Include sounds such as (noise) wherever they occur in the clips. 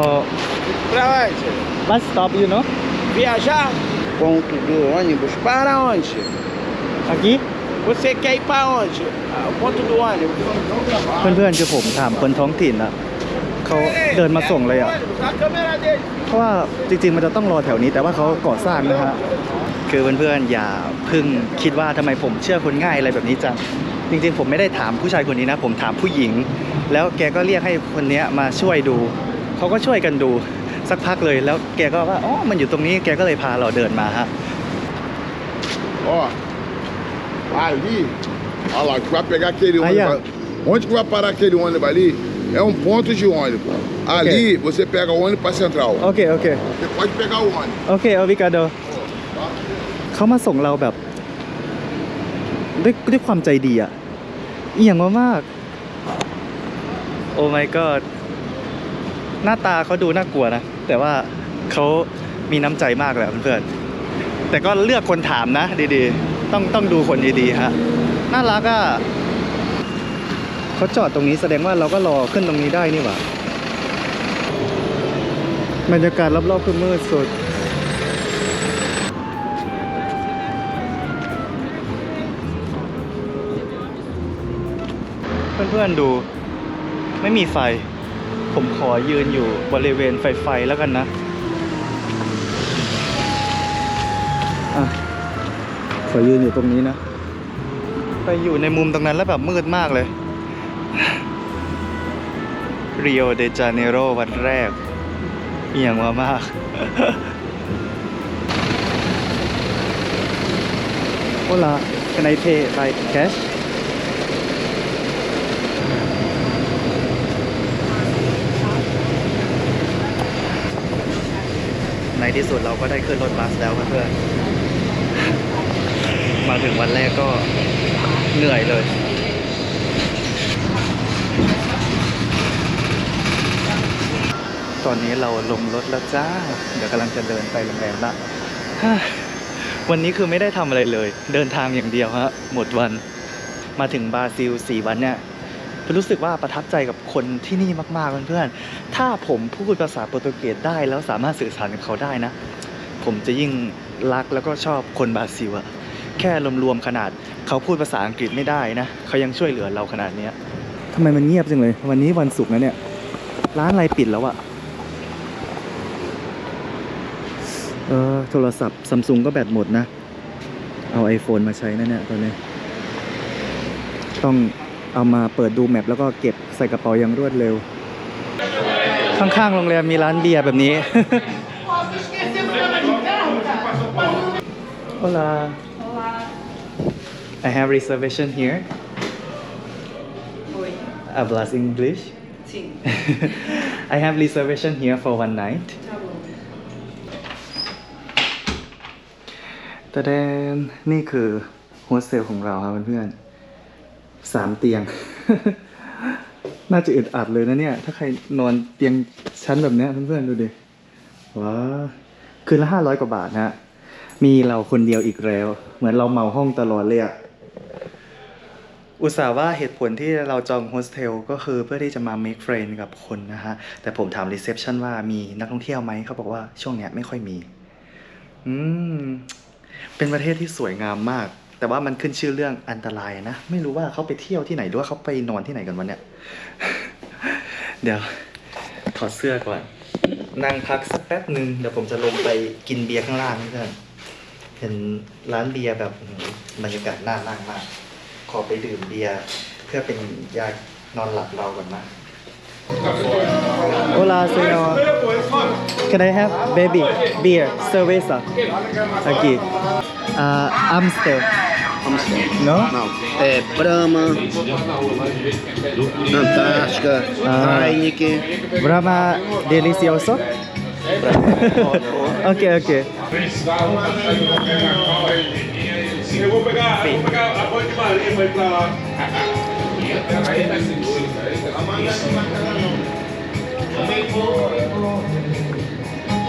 Uh, Pra onde? bus stop, you know? Viajar? Ponto do ônibus para onde? Aqui? Você quer ir para onde? Ah, O ponto do ônibus. เพื่อนๆคือผมถามคนท้องถิ่นอะเขาเดินมาส่งเลยอะ Ônibus, A câmera dele. เพราะว่าจริงๆ มันจะต้องรอแถวนี้แต่ว่าเขาก่อสร้างนะฮะ คือเพื่อนๆ อย่าเพึ่งคิดว่าทำไมผมเชื่อคนง่ายอะไรแบบนี้จัง จริงๆ ผมไม่ได้ถามผู้ชายคนนี้นะ ผมถามผู้หญิง แล้วแกก็เรียกให้คนเนี้ยมาช่วยดู เขาก็ช่วยกันดูสักพักเลยแล้วแกก็ว่าอ๋อมันอยู่ตรงนี้แกก็เลยพาเราเดินมาฮะ Ó, ali, olha lá, que vai pegar aquele Aí, ó. ônibus. Onde que vai parar aquele ônibus ali? É um ponto de ônibus. Ali você pega o ônibus para central. โอเคโอเค Você pode pegar o ônibus. โอเคอวิกาโด เขามาส่งเราแบบด้วยด้วยความใจดีอะอหย่างมากๆโอ้ my god หน้าตาเขาดูน่ากลัวนะ แต่ว่าเขามีน้ำใจมากเลยอะเพื่อนๆแต่ก็เลือกคนถามนะ ดีๆ ต้องต้องดูคนดีๆฮะน่ารักอะเขาจอดตรงนี้แสดงว่าเราก็รอขึ้นตรงนี้ได้นี่หว่าบรรยากาศรอบๆคือมืดสุดเพื่อนๆดูไม่มีไฟ ผมขอยืนอยู่บริเวณไฟไฟแล้วกันนะอะขอยืนอยู่ตรงนี้นะ ไปอยู่ในมุมตรงนั้นแล้วแบบมืดมากเลย เรียวเดจาเนโรวันแรกเอียงมามาก Hola, can I pay by cash? ที่สุดเราก็ได้ขึ้นรถบัสแล้วเพื่อนมาถึงวันแรกก็เหนื่อยเลยตอนนี้เราลงรถแล้วจ้า เดี๋ยวกำลังจะเดินไปโรงแรมละวันนี้คือไม่ได้ทำอะไรเลย เดินทางอย่างเดียวฮะ หมดวัน มาถึงบราซิลสี่วันเนี่ย รู้สึกว่าประทับใจกับคนที่นี่มากๆเพื่อนๆถ้าผมพูดภาษาโปรตุเกสได้แล้วสามารถสื่อสารกับเขาได้นะ ผมจะยิ่งรักแล้วก็ชอบคนบราซิลอะแค่รวมๆขนาดเขาพูดภาษาอังกฤษไม่ได้นะเขายังช่วยเหลือเราขนาดเนี้ยทำไมมันเงียบจังเลย วันนี้วันศุกร์นะเนี่ย ร้านอะไรปิดแล้วอะเออโทรศัพท์ซัมซุงก็แบตหมดนะ เอา iPhone มาใช้นะเนี่ยตอนนี้ ต้อง เอามาเปิดดูแมปแล้วก็เก็บใส่กระเป๋าอย่างรวดเร็ว ข้างๆโรงแรมมีร้านเบียร์แบบนี้ Hola I have reservation here Oi. Hablas English Sim. I have reservation here for one night Tá bom. แต่เดนนี่คือโฮสเทลของเราครับเพื่อนๆ สามเตียง น่าจะอึดอัดเลยนะเนี่ย ถ้าใครนอนเตียงชั้นแบบเนี้ยเพื่อนๆดูดิว้าคืนละห้าร้อยกว่าบาทนะฮะมีเราคนเดียวอีกแล้ว เหมือนเราเมาห้องตลอดเลยอะอุตส่าห์ว่าเหตุผลที่เราจองโฮสเทลก็คือเพื่อที่จะมา make friend กับคนนะฮะ แต่ผมถามรีเซพชันว่ามีนักท่องเที่ยวไหม เขาบอกว่าช่วงเนี้ยไม่ค่อยมี อืม เป็นประเทศที่สวยงามมาก แต่ว่ามันขึ้นชื่อเรื่องอันตรายนะ ไม่รู้ว่าเขาไปเที่ยวที่ไหนด้วยเขาไปนอนที่ไหนกันวันเนี้ยเดี๋ยว ถอดเสื้อก่อน นั่งพักสักแป๊บหนึ่งเดี๋ยวผมจะลงไปกินเบียร์ข้างล่างนี่กันเห็นร้านเบียร์แบบบรรยากาศน่านั่งมาก ขอไปดื่มเบียร์เพื่อเป็นยานอนหลับเราก่อนนะ Hola, señor. Can I have baby beer, cerveza? Aqui. Uh, Amstel. No? Não. É Brahma, Antártica, Ah. Heineken. Brahma delicioso? ok, ok. Eu vou pegar, vou pegar a banca de Maria pra ir pra lá. Aí tá seguro, cara.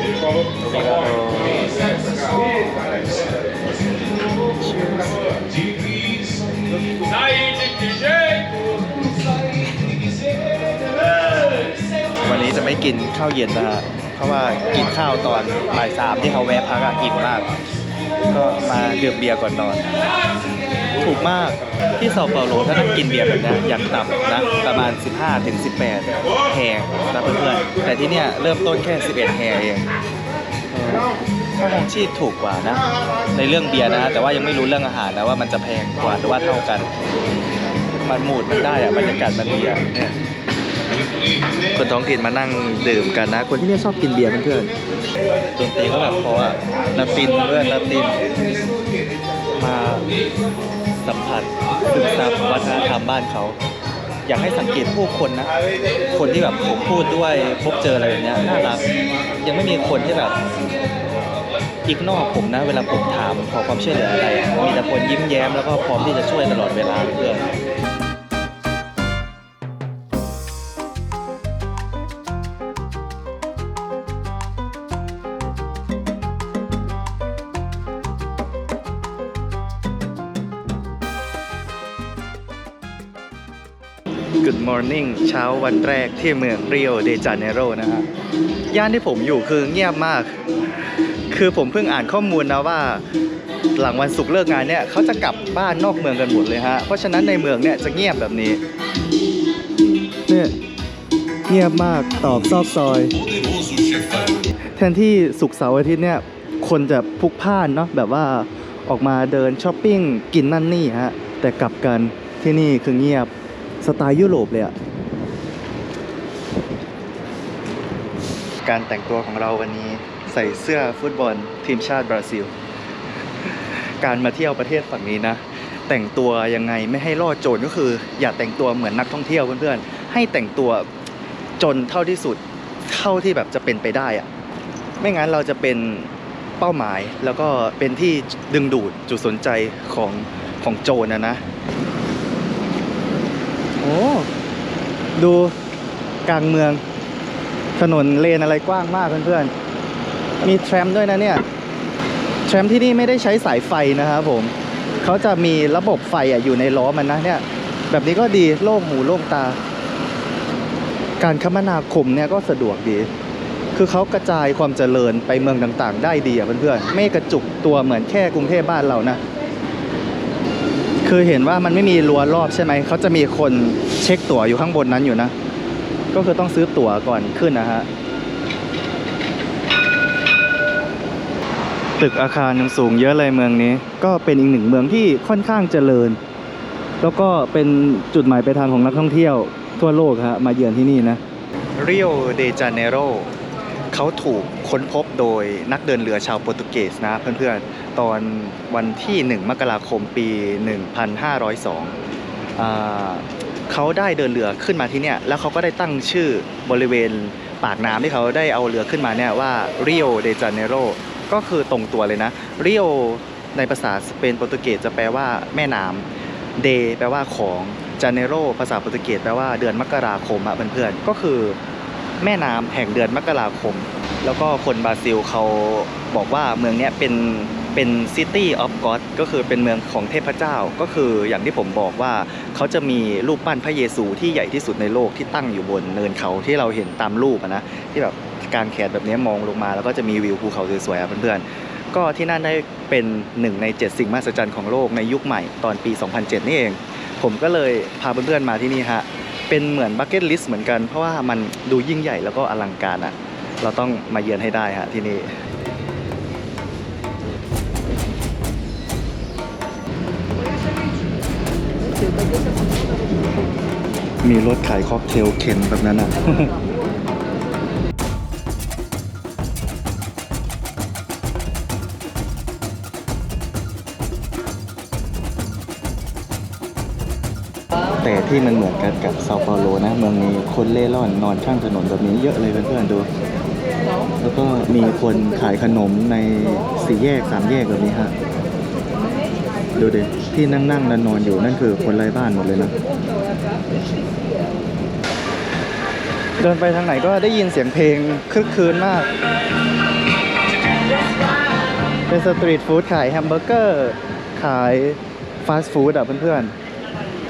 Ele falou, Sai de que jeito? วันนี้จะไม่กินข้าวเย็นนะฮะ เพราะว่ากินข้าวตอนบ่ายสามที่เขาแวะพักอะอิ่มมาก ก็มาดื่มเบียร์ก่อนนอน ถูกมากที่เซาเปาโลถ้าต้องกินเบียร์แบบนี้ยอย่างต่ำนะ ประมาณ 15ถึง18แฮงนะเพื่อนๆแต่ที่เนี้ยเริ่มต้นแค่ 11แฮเองเออ ค่าครองชีพถูกกว่านะ ในเรื่องเบียร์นะ แต่ว่ายังไม่รู้เรื่องอาหารนะว่ามันจะแพงกว่าหรือว่าเท่ากัน มันหมูดมันได้อะบรรยากาศมันดีอะเนี่ยคนท้องถิ่นมานั่งดื่มกันนะ คนที่นี่ชอบกินเบียร์เพื่อนๆดนตรีก็แบบเพราะอะนาตินเพื่อนนาตินมาสัมผัสซึมซับวัฒนธรรมบ้านเขาอยากให้สังเกตผู้คนนะ คนที่แบบผมพูดด้วยพบเจออะไรแบบเนี้ยน่ารัก ยังไม่มีคนที่แบบ อีกนอกผมนะ เวลาผมถามขอความช่วยเหลืออะไร มีแต่คนยิ้มแย้มแล้วก็พร้อมที่จะช่วยตลอดเวลาเพื่อน Good morning เช้าวันแรกที่เมืองริโอเดจาเนโรนะฮะย่านที่ผมอยู่คือเงียบมาก คือผมเพิ่งอ่านข้อมูลนะว่า หลังวันศุกร์เลิกงานเนี่ยเขาจะกลับบ้านนอกเมืองกันหมดเลยฮะ เพราะฉะนั้นในเมืองเนี่ยจะเงียบแบบนี้เนี่ยเงียบมากตอกซอกซอย แทนที่ศุกร์เสาร์อาทิตย์เนี่ยคนจะพลุกพล่านเนาะแบบว่าออกมาเดินช้อปปิ้งกินนั่นนี่ฮะ แต่กลับกันที่นี่คือเงียบสไตล์ยุโรปเลยอะการแต่งตัวของเราวันนี้ ใส่เสื้อฟุตบอลทีมชาติบราซิล การมาเที่ยวประเทศฝั่งนี้นะ แต่งตัวยังไงไม่ให้ล่อโจรก็คือ อย่าแต่งตัวเหมือนนักท่องเที่ยวเพื่อนๆ ให้แต่งตัวจนเท่าที่สุดเท่าที่แบบจะเป็นไปได้อะไม่งั้นเราจะเป็นเป้าหมายแล้วก็เป็นที่ดึงดูดจุดสนใจของของโจรนะนะ โอ้ดูกลางเมืองถนนเลนอะไรกว้างมากเพื่อนๆ มีแทรมด้วยนะเนี่ยแทรมที่นี่ไม่ได้ใช้สายไฟนะครับผมเขาจะมีระบบไฟอะอยู่ในล้อมันนะเนี่ย แบบนี้ก็ดีโล่งหูโล่งตา การคมนาคมเนี่ยก็สะดวกดี คือเขากระจายความเจริญไปเมืองต่างๆ ได้ดีอะเพื่อนๆไม่กระจุกตัวเหมือนแค่กรุงเทพบ้านเรานะคือเห็นว่ามันไม่มีรั้วรอบใช่ไหม เขาจะมีคนเช็คตั๋วอยู่ข้างบนนั้นอยู่นะ ก็คือต้องซื้อตั๋วก่อนขึ้นนะฮะ ตึกอาคารยังสูงเยอะเลยเมืองนี้ ก็เป็นอีกหนึ่งเมืองที่ค่อนข้างเจริญ แล้วก็เป็นจุดหมายปลายทางของนักท่องเที่ยวทั่วโลกฮะมาเยือนที่นี่นะเริโอเดจาเนโรเขาถูกค้นพบโดยนักเดินเรือชาวโปรตุเกสนะเพื่อนๆ ตอนวันที่ 1 มกราคมปี 1502อ่าเขาได้เดินเรือขึ้นมาที่เนี่ย แล้วเขาก็ได้ตั้งชื่อบริเวณปากน้ำที่เขาได้เอาเรือขึ้นมาเนี่ยว่าเริโอเดจาเนโร ก็คือตรงตัวเลยนะ เริโอในภาษาสเปนโปรตุเกสจะแปลว่าแม่น้ำเดแปลว่าของจาเนโรภาษาโปรตุเกสแปลว่าเดือนมกราคมอะเพื่อนๆก็คือแม่น้ำแห่งเดือนมกราคม แล้วก็คนบราซิลเขาบอกว่าเมืองนี้เป็นเป็น City of God ก็คือเป็นเมืองของเทพเจ้า ก็คืออย่างที่ผมบอกว่าเขาจะมีรูปปั้นพระเยซูที่ใหญ่ที่สุดในโลกที่ตั้งอยู่บนเนินเขาที่เราเห็นตามรูปนะที่แบบ กางแขนแบบนี้มองลงมา แล้วก็จะมีวิวภูเขาสวยๆอะเพื่อนๆ ก็ที่นั่นได้เป็นหนึ่งใน 7 สิ่งมหัศจรรย์ของโลกในยุคใหม่ตอนปี 2007 นี่เอง ผมก็เลยพาเพื่อนๆมาที่นี่ฮะ เป็นเหมือนบั c เก็ตลิสต์เหมือนกัน เพราะว่ามันดูยิ่งใหญ่แล้วก็อลังการอะ เราต้องมาเยือนให้ได้ฮะที่นี่มีรถขายค็อกเทลเข็นแบบนั้นอะ แต่ที่มันเหมือนกันกับเซาเปาโลนะ เมืองนี้คนเล่ร่อนนอนข้างถนนแบบนี้เยอะเลยเพื่อนๆดู แล้วก็มีคนขายขนมในสี่แยกสามแยกแบบนี้ฮะดูดิที่นั่งนั่งนอนอยู่นั่นคือคนไร้บ้านหมดเลยนะเดินไปทางไหนก็ได้ยินเสียงเพลงคลึกคืนมาก เป็นสตรีทฟู้ดขายแฮมเบอร์เกอร์ ขายฟาสต์ฟู้ดอะเพื่อนๆ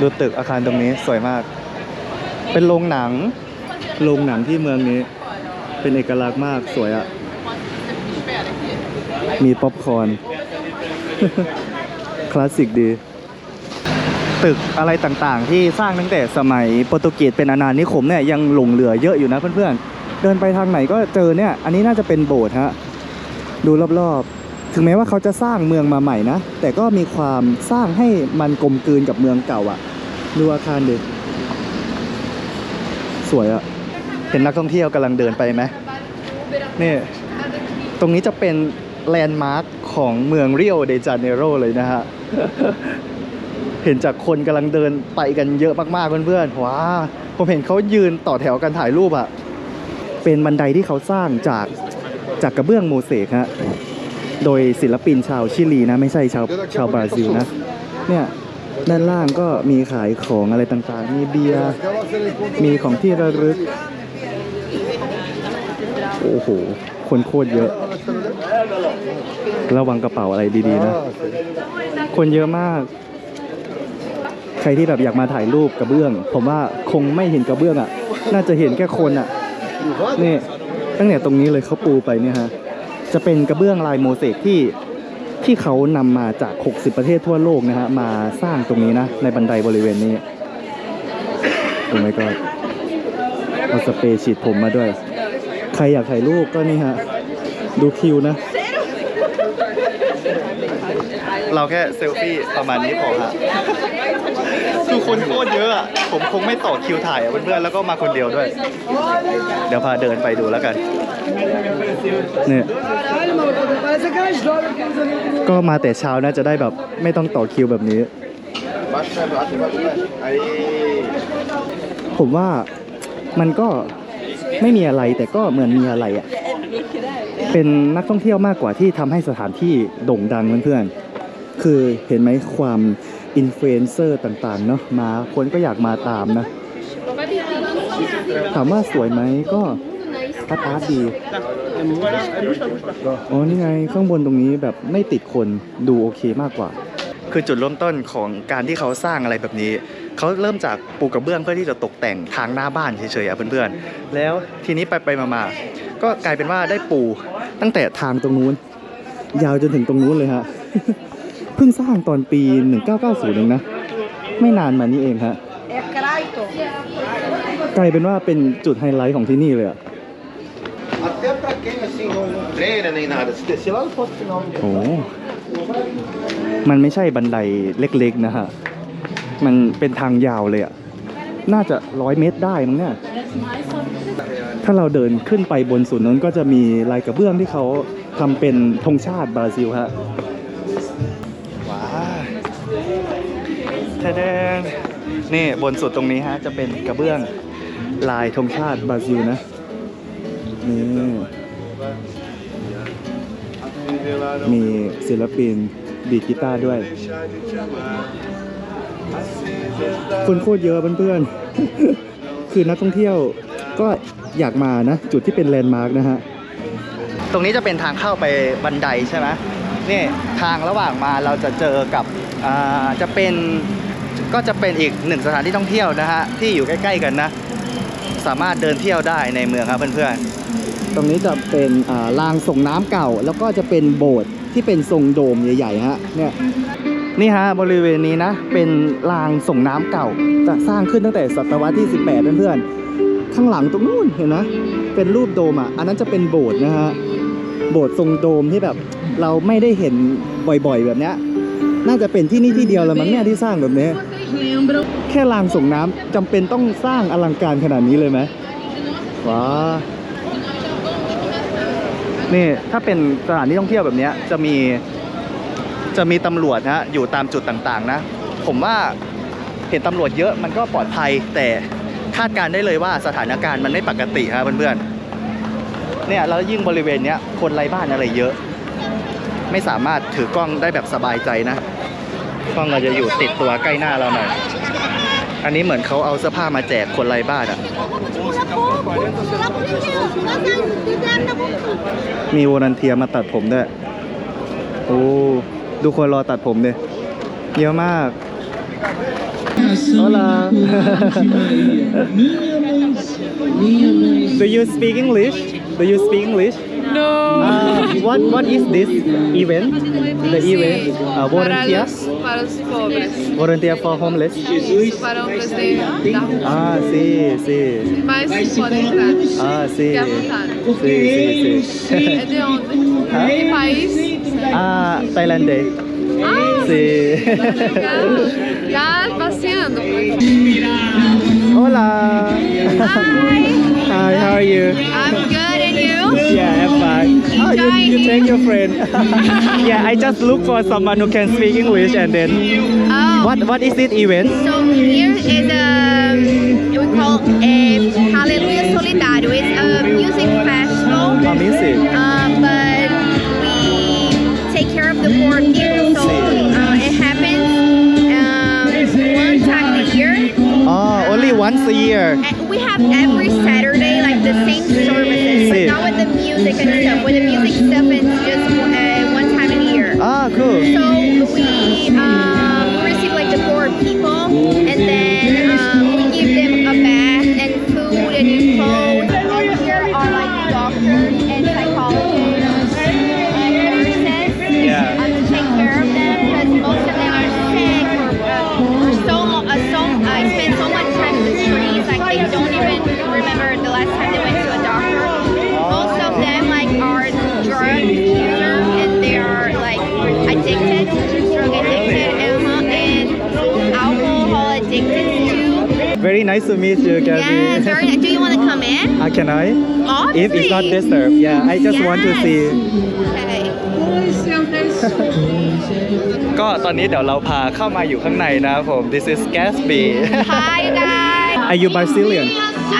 ดูตึกอาคารตรงนี้สวยมาก เป็นโรงหนัง โรงหนังที่เมืองนี้ เป็นเอกลักษณ์มากสวยอะมีป๊อปคอร์นคลาสสิกดี ตึกอะไรต่างๆ ที่สร้างตั้งแต่สมัยโปรตุเกสเป็นอาณานิคมเนี่ยยังหลงเหลือเยอะอยู่นะเพื่อนๆ เดินไปทางไหนก็เจอเนี่ย อันนี้น่าจะเป็นโบสถ์ฮะ ดูรอบๆ ถึงแม้ว่าเขาจะสร้างเมืองมาใหม่นะ แต่ก็มีความสร้างให้มันกลมกลืนกับเมืองเก่าอะ ดูอาคารดิสวยอะเห็นนักท่องเที่ยวกำลังเดินไปไหมนี่ ตรงนี้จะเป็นแลนด์มาร์คของเมืองเริโอเดจาเนโรเลยนะฮะ เห็นจากคนกำลังเดินไปกันเยอะมากๆเพื่อนๆว้าผมเห็นเขายืนต่อแถวกันถ่ายรูปอะเป็นบันไดที่เขาสร้างจากจากกระเบื้องโมเสกฮะ โดยศิลปินชาวชิลีนะ ไม่ใช่ชาวชาวบราซิลนะ เนี่ย ด้านล่างก็มีขายของอะไรต่างๆ มีเบียร์ มีของที่ระลึก โอ้โห คนโคตรเยอะ ระวังกระเป๋าอะไรดีๆนะ คนเยอะมาก ใครที่แบบอยากมาถ่ายรูปกระเบื้อง ผมว่าคงไม่เห็นกระเบื้องอะ น่าจะเห็นแค่คนอะ นี่ตั้งแต่ตรงนี้เลยเขาปูไปเนี่ยฮะ จะเป็นกระเบื้องลายโมเสกที่ ที่เขานำมาจาก 60 ประเทศทั่วโลกนะฮะมาสร้างตรงนี้นะ ในบันไดบริเวณนี้โอ้ไม่ก็เอาสเปรย์ฉีดผมมาด้วย ใครอยากถ่ายรูปก็นี่ฮะ ดูคิวนะ เราแค่เซลฟี่ประมาณนี้พอฮะคือคนโคตรเยอะอะผมคงไม่ต่อคิวถ่ายอะเพื่อนๆแล้วก็มาคนเดียวด้วย เดี๋ยวพาเดินไปดูแล้วกัน เนี่ยก็มาแต่เช้านะจะได้แบบไม่ต้องต่อคิวแบบนี้ Baixa, baixa, baixa. Aí. ผมว่ามันก็ไม่มีอะไรแต่ก็เหมือนมีอะไรอะ่ะ เป็นนักท่องเที่ยวมากกว่าที่ทำให้สถานที่โด่งดังเพื่อนๆ คือเห็นไหมความอินฟลูเอนเซอร์ต่างๆเนาะมาคนก็อยากมาตามนะ ถามว่าสวยไหมก็ อาร์ตอาร์ตดีอ๋อนี่ไงข้างบนตรงนี้แบบไม่ติดคนดูโอเคมากกว่า คือจุดเริ่มต้นของการที่เขาสร้างอะไรแบบนี้เขาเริ่มจากปูกระเบื้องเพื่อที่จะตกแต่งทางหน้าบ้านเฉยๆอะเพื่อนๆ แล้วทีนี้ไปไปๆมาๆก็กลายเป็นว่าได้ปูตั้งแต่ทางตรงนู้น ยาวจนถึงตรงนู้นเลยฮะเพิ่งสร้างตอนปี 1990เองนะไม่นานมานี้เองฮะ É Craito. กลายเป็นว่าเป็นจุดไฮไลท์ของที่นี่เลยอะ Até pra quem assim não, treina nem nada. Se descer lá no ponto final. โอ้มันไม่ใช่บันไดเล็กๆนะฮะ มันเป็นทางยาวเลยอะน่าจะร้อยเมตรได้มั้งเนี่ย ถ้าเราเดินขึ้นไปบนสุดนั้นก็จะมีลายกระเบื้องที่เขาทำเป็นธงชาติบราซิลฮะ ว้าแท้ๆนี่บนสุดตรงนี้ฮะจะเป็นกระเบื้องลายธงชาติบราซิลนะ นี่มีศิลปินดีดกีตาร์ด้วย คนโคตรเยอะเพื่อนๆ คือนักท่องเที่ยวก็อยากมานะ จุดที่เป็นแลนด์มาร์กนะฮะ ตรงนี้จะเป็นทางเข้าไปบันไดใช่ไหมนี่ทางระหว่างมาเราจะเจอกับอ่าจะเป็นก็จะเป็นอีกหนึ่งสถานที่ท่องเที่ยวนะฮะ ที่อยู่ใกล้ ๆ กันนะ สามารถเดินเที่ยวได้ในเมืองครับเพื่อนๆ ตรงนี้จะเป็นอ่ารางส่งน้ำเก่า แล้วก็จะเป็นโบสถ์ที่เป็นทรงโดมใหญ่ๆฮะเนี่ยนี่ฮะบริเวณนี้นะ เป็นรางส่งน้ำเก่าจะสร้างขึ้นตั้งแต่ศตวรรษที่ 18เพื่อนๆข้างหลังตรงนู้นเห็นนะเป็นรูปโดมอะอันนั้นจะเป็นโบสถ์นะฮะโบสถ์ทรงโดมที่แบบ เราไม่ได้เห็นบ่อยๆแบบเนี้ยน่าจะเป็นที่นี่ที่เดียวแล้วมั้งเนี่ยที่สร้างแบบนี้ แค่รางส่งน้ำจำเป็นต้องสร้างอลังการขนาดนี้เลยไหมว้า นี่ถ้าเป็นสถานที่ท่องเที่ยวแบบนี้จะมีจะมีตำรวจนะอยู่ตามจุดต่างๆนะ ผมว่าเห็นตำรวจเยอะมันก็ปลอดภัย แต่คาดการได้เลยว่าสถานการณ์มันไม่ปกติครับเพื่อนๆเนี่ยแล้วยิ่งบริเวณเนี้ยคนไร้บ้านอะไรเยอะ ไม่สามารถถือกล้องได้แบบสบายใจนะกล้องเราจะอยู่ติดตัวใกล้หน้าเราหน่อย อันนี้เหมือนเขาเอาเสื้อผ้ามาแจกคนไร้บ้านอะ มีวอนันเทียมาตัดผมด้วย โอ้ ดูคนรอตัดผมดิเยอะมากโอลา Do you speak English? Do you speak English? No. Uh, what What is this event? The event? Uh, Para volunteer? para los pobres. Volunteer for homeless? Para hombres de da. Ah, sim, sim. Mas podem entrar. Ah, sim. Fique à vontade. Sim, sim, sim. É de onde? Que país? Ah, Tailândia. Ah, Sim. legal. Já passeando. Hola. Hi. Hi, how are you? I'm Oh, you, you take your friend. (laughs) yeah, I just look for someone who can speak English and then Oh. what what is this event? So here is a we call it Hallelujah Solidário. It's a music festival. Oh, music. Uh, but we take care of the poor people. So uh, it happens um, one time a year. Oh, only once a year. We have every Saturday the same services, but not with the music and stuff. With the music stuff, it's just uh, one time a year. Ah, cool. So we um, receive like the poor people, and then nice to meet you, Gabby. Yes, very nice. Do you want to come in? Ah, can I? Obviously. If it's not disturbed, yeah, I just want to Yes. see. Okay. ก็ตอนนี้เดี๋ยวเราพาเข้ามาอยู่ข้างในนะครับผม This is Gatsby Hi, you guys. Are you Brazilian?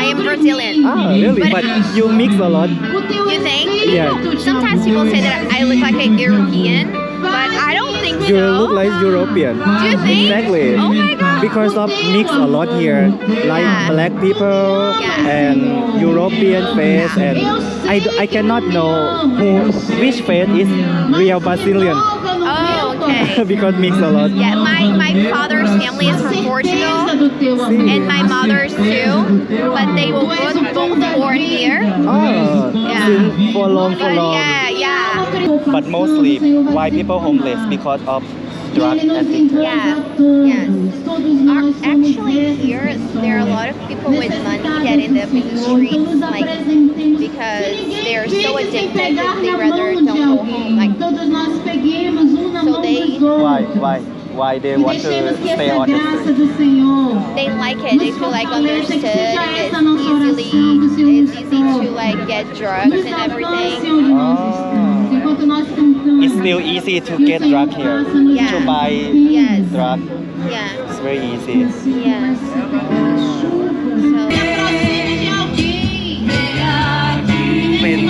I am Brazilian. Ah, really? But you mix a lot. You think? Yeah. Sometimes people say that I look like a European, but I don't think You so. look like European. Do you think? Exactly. Oh my god. Because of mix a lot here, like Yeah. black people Yeah. and European face, and I, I cannot know who which face is real Brazilian Oh, okay. (laughs) because mix a lot. Yeah, my, my father's family is from Portugal and my mother's too, but they were both, both born here. Oh, Yeah. since for long, for But long. yeah, yeah, But mostly, why people homeless because of drug addiction. yeah, yes. Are- Actually, here there are a lot of people with money that end up in the streets, like because they're so addicted that they rather don't go home. Like so they Why, why, why they want to stay on the street? they like it. They feel like understood. It's easily it's easy to like get drugs and everything. Oh. It's still easy to get drug here. Yeah. To buy Yes. drug, Yeah. it's very easy. Yes. So เป็น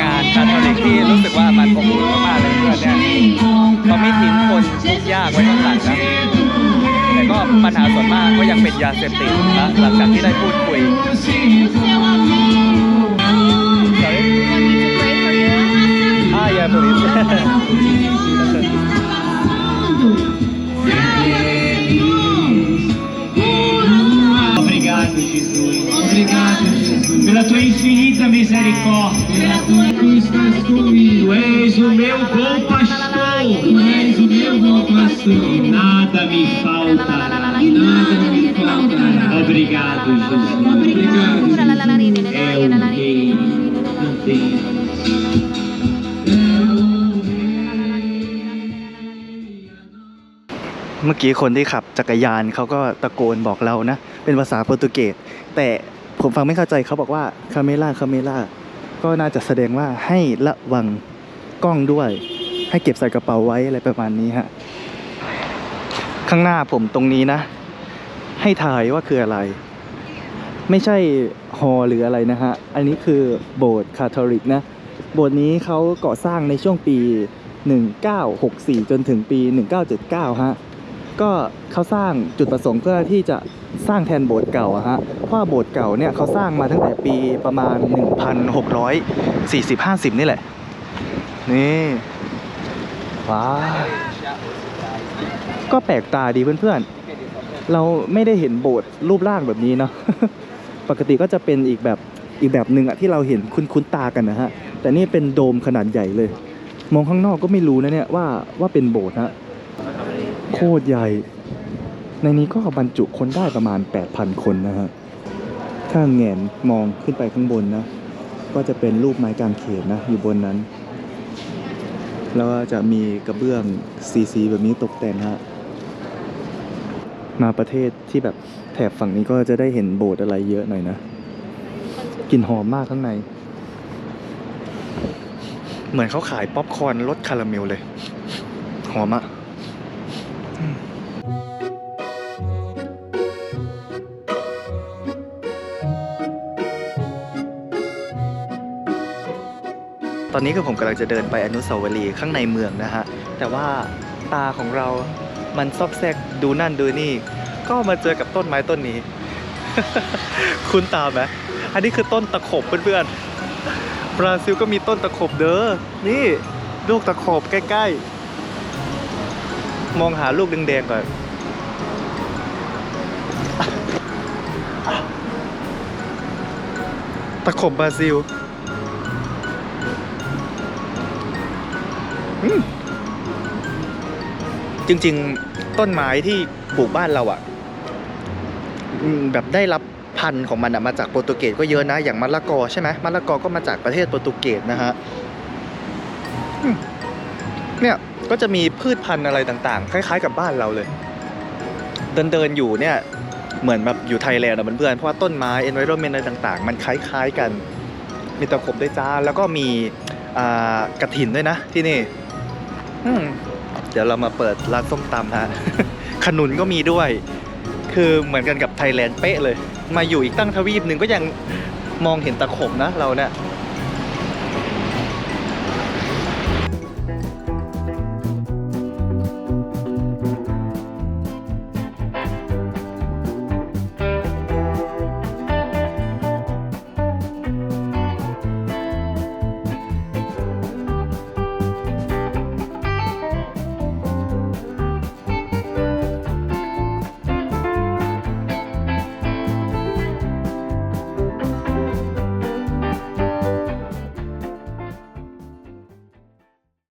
งานคาทอลิกที่รู้สึกว่ามันอบอุ่นมากๆเลยเพื่อนเนี่ยเขาไม่ทิ้งคนทุกข์ยากไว้ข้างหลังนะแต่ก็ปัญหาส่วนมากก็ยังเป็นยาเสพติดนะหลังจากที่ได้พูดคุย Obrigado, Jesus. Obrigado, Jesus. Pela tua infinita misericórdia. Pela tua cruz estás comigo. És o meu bom pastor. És o meu bom pastor. Nada me faltará. Nada me faltará. Obrigado, Jesus. Obrigado, Jesus. É o rei. Não tem. เมื่อกี้คนที่ขับจักรยานเขาก็ตะโกนบอกเรานะ เป็นภาษาโปรตุเกส แต่ผมฟังไม่เข้าใจเขาบอกว่าคาเมล่าคาเมล่าก็น่าจะแสดงว่าให้ระวังกล้องด้วย ให้เก็บใส่กระเป๋าไว้อะไรประมาณนี้ฮะข้างหน้าผมตรงนี้นะ ให้ทายว่าคืออะไร ไม่ใช่ฮอหรืออะไรนะฮะ อันนี้คือโบสถ์คาทอลิกนะ โบสถ์นี้เขาก่อสร้างในช่วงปี 1964 จนถึงปี 1979 ฮะ ก็เขาสร้างจุดประสงค์เพื่อที่จะสร้างแทนโบสถ์เก่าอะฮะเพราะโบสถ์เก่าเนี่ยเขาสร้างมาตั้งแต่ปีประมาณ 1,640-50 นี่แหละ นี่ว้าก็แปลกตาดีเพื่อนๆ เราไม่ได้เห็นโบสถ์รูปร่างแบบนี้เนาะปกติก็จะเป็นอีกแบบอีกแบบหนึ่งอะที่เราเห็นคุ้นคุ้นๆตากันนะฮะ แต่นี่เป็นโดมขนาดใหญ่เลย มองข้างนอกก็ไม่รู้นะเนี่ยว่าว่าเป็นโบสถ์ฮะ โคตรใหญ่ ในนี้ก็บรรจุคนได้ประมาณ 8,000 คนนะฮะ ถ้าแงนมองขึ้นไปข้างบนนะ ก็จะเป็นรูปไม้กางเขนนะ อยู่บนนั้น แล้วก็จะมีกระเบื้องซีซีแบบนี้ตกแต่งฮะ มาประเทศที่แบบแถบฝั่งนี้ก็จะได้เห็นโบสถ์อะไรเยอะหน่อยนะกลิ่นหอมมากข้างใน เหมือนเขาขายป๊อปคอร์นรสคาราเมลเลย หอมอะ อนนี้คือผมกำลังจะเดินไปอนุสาวรีย์ข้างในเมืองนะฮะ แต่ว่าตาของเรามันซอกแซกดูนั่นดูนี่ ก็มาเจอกับต้นไม้ต้นนี้ คุณตาไหมอันนี้คือต้นตะขบเพื่อนๆ บราซิลก็มีต้นตะขบเด้อ นี่ลูกตะขบใกล้ๆ มองหาลูกแดงๆก่อนตะขบบราซิล จริง ๆ ต้นไม้ที่ปลูกบ้านเราอะแบบได้รับพันธุ์ของมันอะมาจากโปรตุเกสก็เยอะนะ อย่างมะละกอใช่ไหมมะละกอก็มาจากประเทศโปรตุเกสนะฮะเนี่ยก็จะมีพืชพันธุ์อะไรต่างๆ คล้ายๆ กับบ้านเราเลย เดินเดินๆอยู่เนี่ย เหมือนแบบอยู่ไทยแลนด์อะเพื่อนๆเพราะว่าต้นไม้ environment อะไรต่าง ๆ มันคล้ายๆกันมีตะขบด้วยจ้าแล้วก็มีกระถินด้วยนะที่นี่อืม เดี๋ยวเรามาเปิดร้านส้มตำฮะ ขนุนก็มีด้วย คือเหมือนกันกับไทยแลนด์เป๊ะเลย มาอยู่อีกตั้งทวีปหนึ่งก็ยังมองเห็นตะขบนะเราเนี่ย